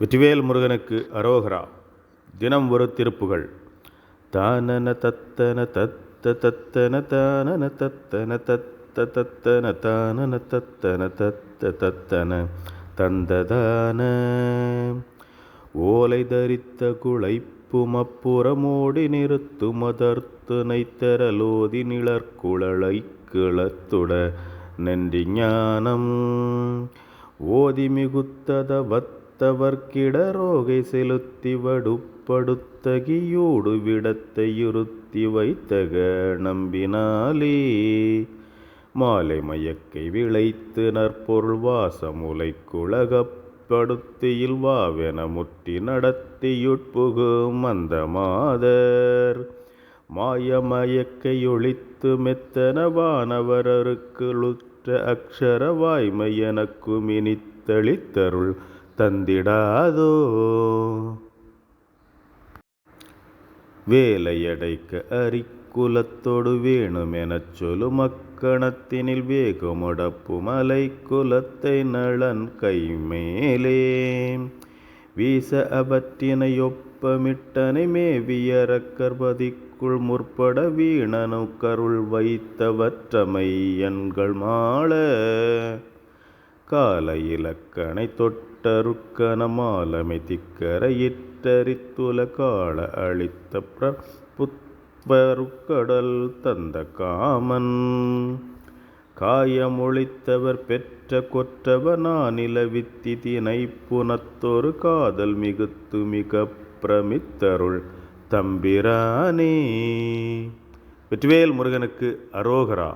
வெற்றிவேல் முருகனுக்கு அரோகரா. தினம் ஒரு திருப்புகள் தானன தத்தன தத்த தத்தன தானன தத்தன தத்த தத்தன தானன தத்தன தத்த தத்தன தந்ததான. ஓலை தரித்த குழைப்பும் அப்புறமோடி நிறுத்துமதர்த்து நைத்தரலோதி நிழற்குழலை கிளத்துட நன்றி ஞானம். ஓதி மிகுத்தத வத்தவர்க்கிடரோகை செலுத்தி வடுப்படுத்தகியூடு விடத்தை இருத்தி வைத்தக நம்பினாலே. மாலை மயக்கை விளைத்து நற்பொருள் வாசமுலை குழகப்படுத்தியில் வாவென முற்றி நடத்தியுட்புகு மந்த மாதர். மாயமயக்கை ஒழித்து மெத்தனவானவரருக்கு லுற்ற அக்ஷர வாய்மை எனக்கும் இனித்தளித்தருள் தந்திடாதோ? வேலையடைக்க அரிக்குலத்தொடு வேணுமெனச் சொல்லு மக்கணத்தினில் வேகமுடப்பு மலை குலத்தை நளன் கைமேலே. வீச அவற்றினை ஒப்பமிட்டனை முற்பட வீணனு கருள் வைத்தவற்றமை எண்கள் மாள. கால இலக்கணை தொட்டருக்கன மாலமை திக்கரையிட்டரித்துல கால அளித்த பிரபுத்வருக்கடல் தந்த காமன். காயமொழித்தவர் பெற்ற கொற்றவர் நானில வித்தி தினை புனத்தொரு காதல் மிகுத்து மிக பிரமித்தருள் தம்பிரானே. வெற்றிவேல் முருகனுக்கு அரோகரா.